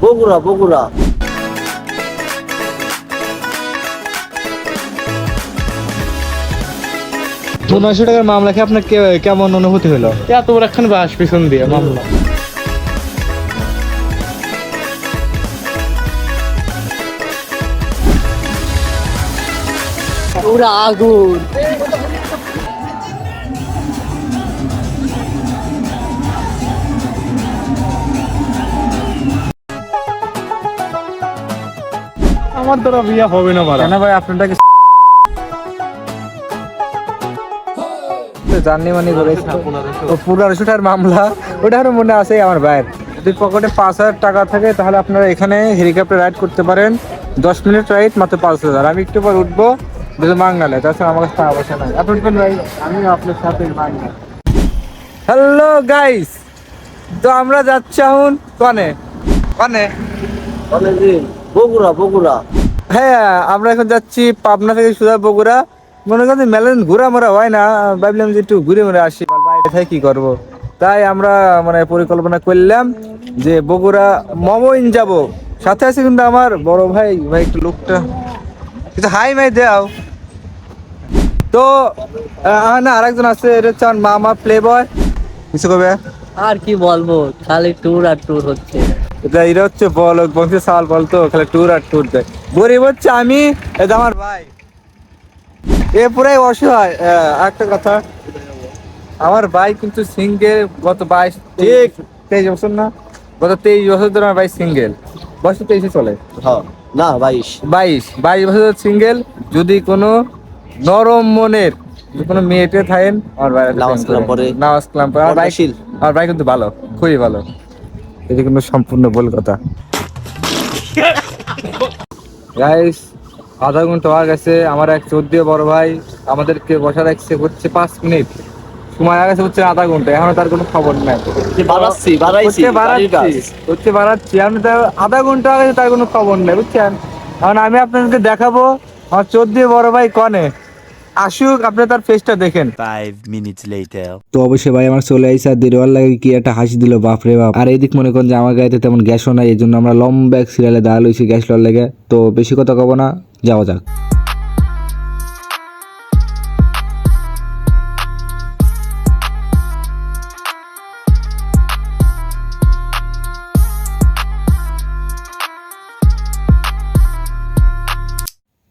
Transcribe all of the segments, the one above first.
বগুড়া বগুড়া। পনেরোশো টাকার মামলা খেয়ে আপনার কে- কেমন অনুভূতি হলো? এত বড় একখান বাস পিছন দিয়ে মামলা। পুরা আগুন। আমার দ্বারা বিয়ে হবে না মারা কেন ভাই আপনারটাকে জানি মানি করেছে ও পনেরোশো টাকার মামলা ওটা আরও মনে আছে আমার ভাইয়ের। যদি পকেটে পাঁচ হাজার টাকা থাকে তাহলে আপনারা এখানে হেলিকপ্টার রাইড করতে পারেন। দশ মিনিট রাইড মাত্র পাঁচ হাজার। আমি একটু পর উঠবো যদি মাঙ্গালে তাছাড়া আমার কাছে টাকা পয়সা নাই। আপনি উঠবেন ভাই আমি আপনার সাথে মাঙ্গাল হ্যালো গাইস তো আমরা যাচ্ছি এখন কনে। কনে? বলে যে বগুড়া বগুড়া। হ্যাঁ আমরা এখন যাচ্ছি পাবনা থেকে সুদা বগুড়া। মনে করেন মেলেন ঘোরা মরা হয় না, ভাবলাম যে একটু ঘুরে মরে আসি। বাইরে থেকে কি করব? তাই আমরা মানে পরিকল্পনা করলাম যে বগুড়া মমইন যাব। সাথে আছে কিন্তু আমার বড় ভাই ভাই একটু লোকটা। কিছু হাই মাই দেও। তো না, আরেকজন আছে এটা হচ্ছে আমার মামা প্লে বয় কিছু কবে? আর কি বলব, খালি ট্যুর আর ট্যুর হচ্ছে। এটা হচ্ছে বল বংশী সাল বলতো খালি ট্যুর আর ট্যুর দেয়। গরিব হচ্ছে আমি এটা আমার ভাই। এ পুরাই অসহায়। একটা কথা আমার ভাই কিন্তু সিঙ্গেল গত বাইশ ঠিক তেইশ বছর না গত তেইশ বছর ধরে আমার ভাই সিঙ্গেল বয়স তেইশে চলে। হ্যাঁ না বাইশ। বাইশ বাইশ বছর সিঙ্গেল যদি কোনো নরম মনের কোনো মেয়েটে থাকেন আমার ভাই নামাজ কালাম পড়ে। নামাজ কালাম পড়ে। আমার ভাই আমার ভাই কিন্তু ভালো খুবই ভালো। এটা কিন্তু সম্পূর্ণ ভুল কথা। গাইস আধা ঘণ্টা হয়ে গেছে আমার এক চোদ্দীয় বড় ভাই আমাদেরকে বসা রাখছে হচ্ছে পাঁচ মিনিট। সময় গেছে হচ্ছে আধা ঘণ্টা এখনও তার কোনো খবর নাই। বাড়াচ্ছি বাড়াইছি হচ্ছে বাড়াচ্ছি হচ্ছে বাড়াচ্ছি আমি তো আধা ঘণ্টা গেছে তার কোনো খবর নেই বুঝছেন? এখন আমি আপনাদেরকে দেখাবো আমার চোদ্দীয় বড় ভাই কনে। আসুক আপনি তার ফেসটা দেখেন। Five মিনিটস লেটার তো অবশ্যই ভাই আমার চলে আইসা দেড়ওয়ার লাগে কি একটা হাসি দিল বাপরে বাপ। আর এদিক মনে করেন যে আমার গাড়িতে তেমন গ্যাসও নাই এই জন্য আমরা লম্বা এক সিরিয়ালে দাঁড়াল হয়েছি গ্যাস লওয়ার লেগে। তো বেশি কথা কব না যাওয়া যাক।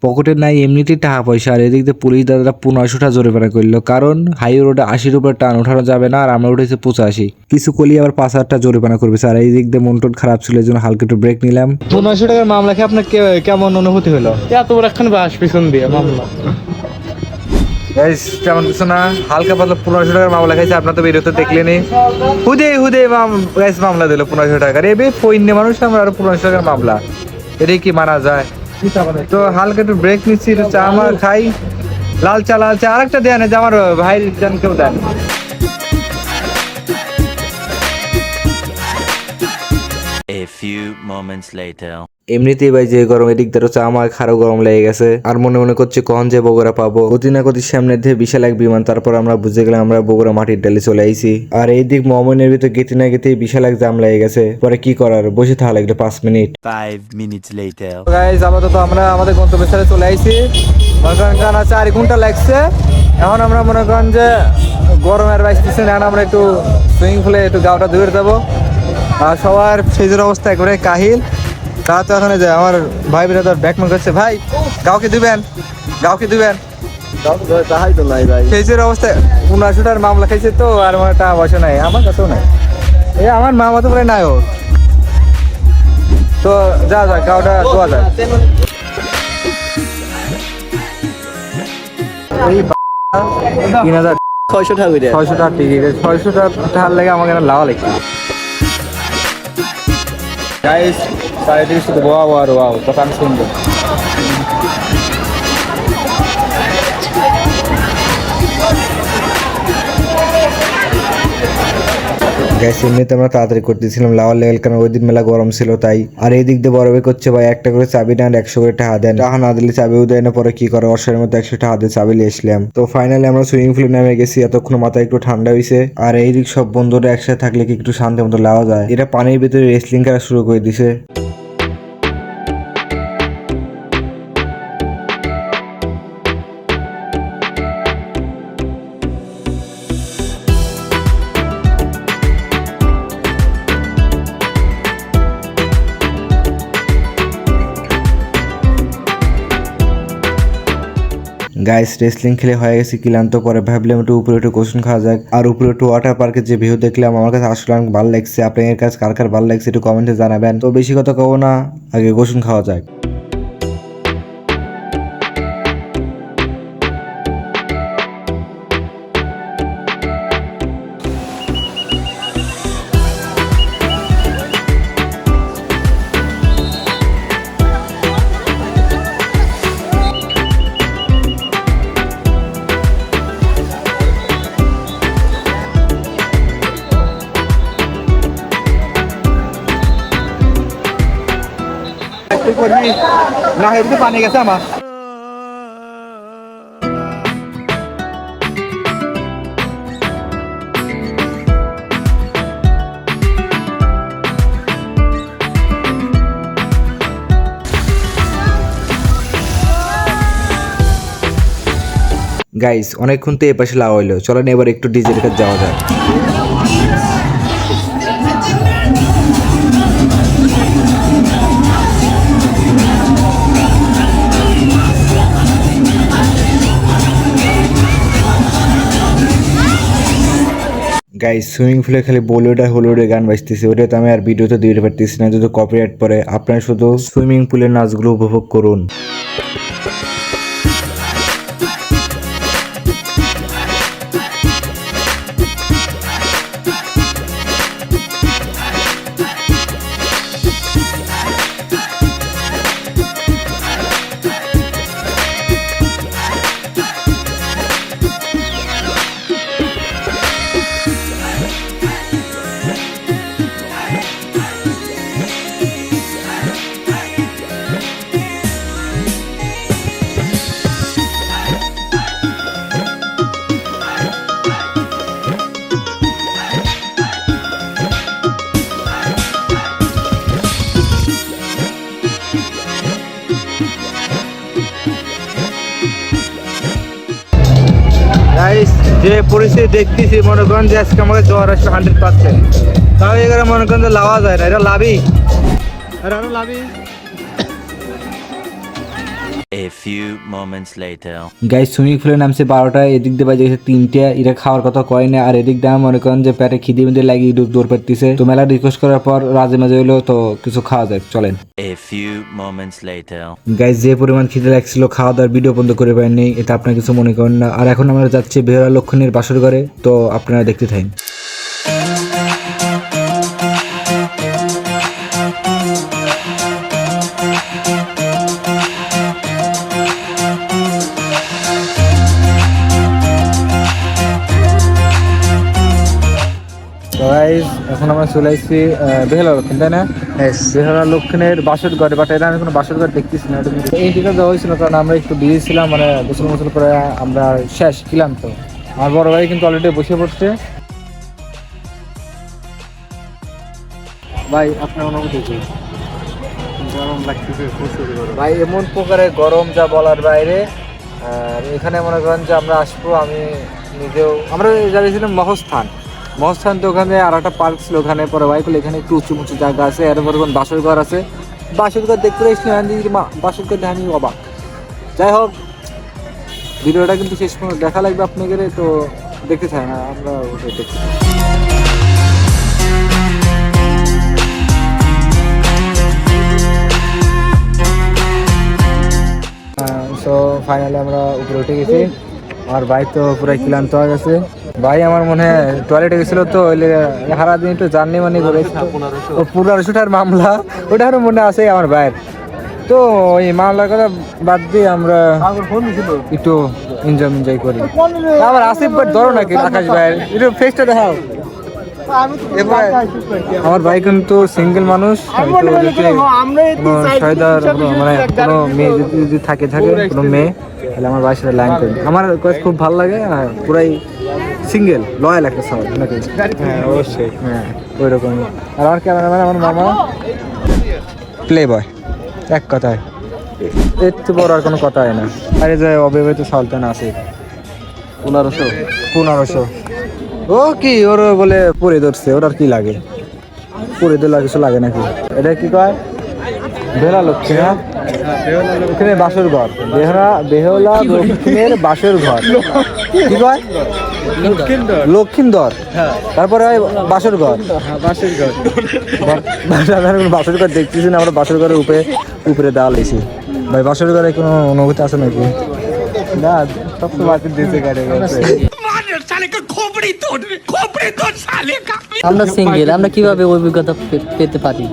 পকেটে নাই এমনিতেই টাকা পয়সা। আর এদিক দিয়ে পুলিশ দাদারা পনেরোশো টাকা জরিমানা করল। কারণ হাই রোডে আশির উপর টান ওঠানো যাবে না আর আমরা উঠেছি পঁচাশি। কিছু কলি আবার পাঁচ হাজার টাকা জরিমানা করবে আর এই দিক দিয়ে মন টন খারাপ ছিল এই জন্য হালকা একটু ব্রেক নিলাম। পনেরোশো টাকার মামলা খেয়ে আপনার কে- কেমন অনুভূতি হলো? এত বড় একখান বাস পিছন দিয়ে মামলা। গাইস তেমন কিছু না। হালকা পাতলা পনেরোশো টাকার মামলা খাইছে আপনার তো বেরোতে দেখলেনি হুদে হুদে মামলা দিল পনেরোশো টাকার। এবে পৈন্য মানুষ আমরা আরও পনেরোশো টাকার মামলা। এটা কি মানা যায়? তো হালকা একটু ব্রেক নিচ্ছি একটু চা আমার খাই। লাল চা লাল চা। আরেকটা দেয় না যে আমার ভাই জন কেউ দেন A few moments later. এমনিতেই ভাই যে গরম এদিক দিয়ে হচ্ছে আমার খারো গরম লেগে গেছে। আর মনে মনে করছে কখন যে বগুড়া পাবো। গতি না গতির সামনে দিয়ে বিশাল এক বিমান তারপর আমরা বুঝে গেলাম আমরা বগুড়া মাটির ডালে চলে আইছি। আর এই দিক মমনের ভিতর গেতে না গেতে বিশাল এক জাম লেগে গেছে। পরে কি করার? বসে থাকা লাগল পাঁচ minute. Five minutes later. Guys আপাতত আমরা আমাদের গন্তব্যস্থলে চলে আইছি। মনে করেন টানা চার ঘণ্টা লাগছে। এখন আমরা মনে করেন যে গরমের বাইসতেছে এখন আমরা একটু সুইমিং পুলে একটু গাওটা ধুয়ে যাব। আর সবার সেজের অবস্থা করে কাহিল। তা তো এখন যে আমার ভাই বিরাদার ব্যাকম্যান করছে। ভাই গাওকে দিবেন? গাওকে দিবেন? তো নাই অবস্থা। পনেরোশো টাকার মামলা খাইছে তো, আর আমার টাকা পয়সা নাই। আমার কাছেও নাই। এ, আমার মামা তো প্রায় নাই ও। তো যা যা গাওটা তিন হাজার ছয়শো টাকা ছয়শো টাকা টিকিট। ছয়শো টাকা টাকার লাগে লাওয়া লাগছে। গাইস চারিদিকে শুধু ওয়াও আর ওয়াও দোকান সুন্দর গ্যাস এমনিতে আমরা তাড়াতাড়ি করতেছিলাম লাওয়ার লেভেল কারণ ওই দিন মেলা গরম ছিল, তাই। আর এই দিক দিয়ে বরফে করছে ভাই, একটা করে চাবি নেন, একশো করে টাকা দেন। টাকা না দিলে চাবিও দেয় না, পরে কি করে? অর্ষের মধ্যে একশো টাকা দিয়ে চাবি নিয়ে আসলাম। তো ফাইনালি আমরা সুইমিং পুলে নেমে গেছি, এতক্ষণ মাথায় একটু ঠান্ডা হয়েছে আর এই দিক সব বন্ধুরা একসাথে থাকলে কি একটু শান্তি মতো লাওয়া যায়? এটা পানির ভিতরে রেসলিং করা শুরু করে দিছে। গাইস রেসলিং খেলে হয়ে গেছে, ক্লান্ত পরে ভাবলাম একটু উপরে একটু কোশন খাওয়া যাক। আর উপরে একটু ওয়াটার পার্কের যে ভিউ দেখলাম, আমার কাছে আসলে অনেক ভালো লাগছে। আপনাদের কাছে কার কার ভালো লাগছে একটু কমেন্টে জানাবেন। তো বেশি কথা কব না, আগে কোশন খাওয়া যাক। করবি না এদিকে পানি গেছে আমার গাইস অনেকক্ষণ তো এ পাশে লাভ হইল। চলেন এবার একটু ডিজের কাছে যাওয়া যাক। গাইস সুইমিং পুলে খালি বলিউড আর হলিউডের গান বাজতেছে। ওটা তো আমি আর ভিডিওতে দিতে পারতেছি না যদি কপিরাইট পরে। আপনারা শুধু সুইমিং পুলের নাচগুলো উপভোগ করুন। যে পরিস্থিতি দেখতেছি, মনে করেন যে আজকে আমাকে জ্বর আসবে হান্ড্রেড পার্সেন্ট তাও এখানে মনে করেন যে লাভা যায় না। এটা লাভই। আরও লাভই। A few moments later. Guys swimming পুলে নামছে বারোটায় এদিক দিয়ে বাজে গেছে তিনটে এরা খাওয়ার কথা কয় না আর এদিক দিয়ে মনে করেন যে পেটে খিদে মিদে লাগিয়ে দৌড় পারতেছে তো মেলা রিকোয়েস্ট করার পর রাজে মাঝে হইল তো কিছু খাওয়া যায় চলেন A few moments later. Guys যে পরিমাণ খিদে লাগছিল খাওয়া দাওয়ার ভিডিও বন্ধ করে পারেননি এটা আপনারা কিছু মনে করেন না আর এখন আমরা যাচ্ছি বেহরা লক্ষণের বাসর ঘরে তো আপনারা দেখতে থাকেন আমরা চলে আসছি বেহালা লক্ষণ তাই না? বেহালা লক্ষণের বাসর ঘরে বাট এটা আমি কোনো বাসর ঘর দেখতেছি না এই টিকা দেওয়া হয়েছিল কারণ আমরা একটু বিজি ছিলাম মানে গোসল মোসল করে আমরা শেষ কিলাম তো। আমার বড় ভাই কিন্তু অলরেডি বসে পড়ছে। ভাই আপনার অনুভূতি কি? গরম লাগতেছে ভাই এমন প্রকারে গরম যা বলার বাইরে আর এখানে মনে করেন যে আমরা আসব আমি নিজেও আমরা যাচ্ছিলাম মহস্থান মহস্থান তো ওখানে আর একটা পার্ক ছিল ওখানে। পরে বাইক এখানে একটু উঁচু উঁচু জায়গা আছে। এর পরে বাসর ঘর আছে। বাসর ঘর দেখতে আমি বাসর ঘর আমি অবাক যাই হোক, ভিডিওটা কিন্তু শেষ পর্যন্ত দেখা লাগবে আপনাদের, তো দেখতে চাই না আমরা ওটা দেখতে। সো ফাইনালি আমরা উপরে উঠে গেছি। আমার ভাই তো পুরো ক্লান্ত হয়ে গেছে। ভাই আমার মনে হয় টয়লেটে গেছিল তো ওই সারা দিন একটু জার্নি মানি করে ও পনেরোশো টাকার মামলা ওটা আরও মনে আছে আমার ভাইয়ের। তো ওই মামলার কথা বাদ দিয়ে আমরা একটু এনজয় এনজয় করি। আবার আসিফ ভাই ধরো নাকি আকাশ ভাইয়ের? একটু ফেসটা দেখাও। আমার ভাই কিন্তু সিঙ্গেল মানুষ হয়তো যদি কোনো সহায়তার মানে কোনো মেয়ে যদি যদি থাকে থাকে কোনো মেয়ে। তাহলে আমার ভাইয়ের সাথে লাইন করবে আমার কাছে খুব ভালো লাগে আর পুরাই সিঙ্গেল লয়াল একটা সবাই নাকি? হ্যাঁ অবশ্যই। হ্যাঁ ওই রকমই আর আমার ক্যামেরাম্যান আমার মামা? প্লে বয় এক কথায়। এর তো বড় আর কোনো কথাই না। আরে যে অবিবাহিত সালতান আছে। পনেরোশো। পনেরোশো। ও কি ওর বলে পরে ধরছে ওর আর কি লাগে? পরে দিলে কিছু লাগে নাকি? এটা কি কয়? বেলা লক্ষ্মী না ওখানে বাসর ঘর। বেহরা বেহলা দক্ষিণের বাসর ঘর। কি কয়? লক্ষিন্দর তারপরে হয় বাসর ঘর। বাসের ঘর। বাসর ঘর দেখতেছি না আমরা বাসর ঘরের উপরে উপরে লেছি ভাই বাসর ঘরে কোনো অনুভূতি আছে নাকি? না সবসময় মাটির দিতে গাড়ি গেছে আমরা সিঙ্গেল আমরা কীভাবে অভিজ্ঞতা পে- পেতে পারি?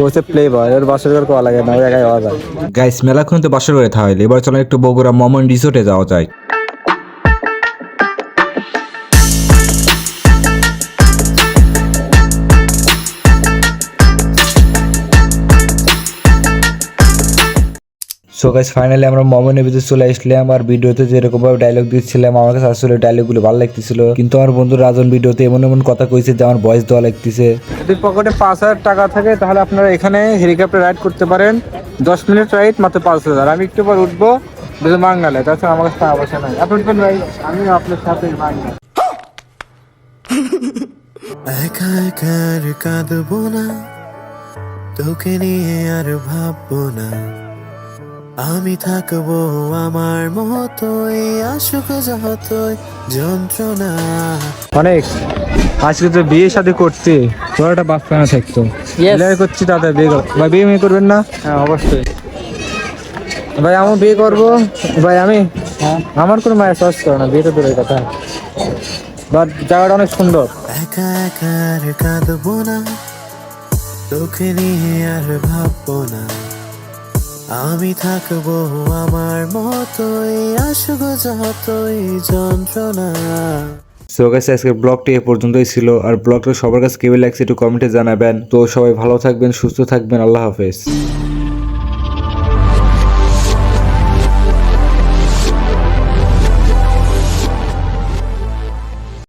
হচ্ছে প্লে বয় এর বাসর ঘর কোয়া লাগে না ওই একাই হওয়া যায়। গাইস মেলাক্ষণ তো বাসর করে থাকলে এবার চলো একটু বগুড়া মমন রিসোর্টে যাওয়া যায় সো গাইস ফাইনালি আমরা মমনের ভিতরে চলে আসলাম আর ভিডিওতে যেরকম ভাবে ডায়লগ দিচ্ছিলাম আমার কাছে আসলে ডায়লগগুলো ভালো লাগতেছিল। কিন্তু আমার বন্ধু রাজন ভিডিওতে এমন এমন কথা কইছে যে আমার ভয়েস দেওয়া লাগতেছে। যদি পকেটে পাঁচ হাজার টাকা থাকে তাহলে আপনারা এখানে হেলিকপ্টার রাইড করতে পারেন। দশ মিনিট রাইড মাত্র পাঁচ হাজার। আমি একটু পর উঠবো মাঙ্গালে তাছাড়া আমার কাছে টাকা পয়সা নাই। আপনি উঠবেন ভাই আমি আপনার সাথে মাঙ্গাল একা একা আর কাঁদবো না তোকে নিয়ে আর ভাববো না। আমি থাকব আমার মতোই আসুক যতই যন্ত্রণা। অনেক আজকে তো বিয়ে শাদী করছি তোর একটা বাচ্চা না থাকতো বিয়ে করছি দাদা বিয়ে ভাই বিয়ে মেয়ে করবেন না? হ্যাঁ অবশ্যই। ভাই আমি বিয়ে করব? ভাই আমি? আমার কোনো মায়ের সহজ করে না বিয়ে তো দূরের কথা। বাট জায়গাটা অনেক সুন্দর। একা একা আর কাঁদবো না তোকে নিয়ে আর ভাববো না। আমি থাকব আমার মতোই, আসুক যতই যন্ত্রণা। সো গাইস আজকের ব্লগটি এ পর্যন্তই ছিল, আর ব্লগটা সবার কাছে কেমন লাগছে একটু কমেন্টে জানাবেন। তো সবাই ভালো থাকবেন, সুস্থ থাকবেন, আল্লাহ হাফেজ।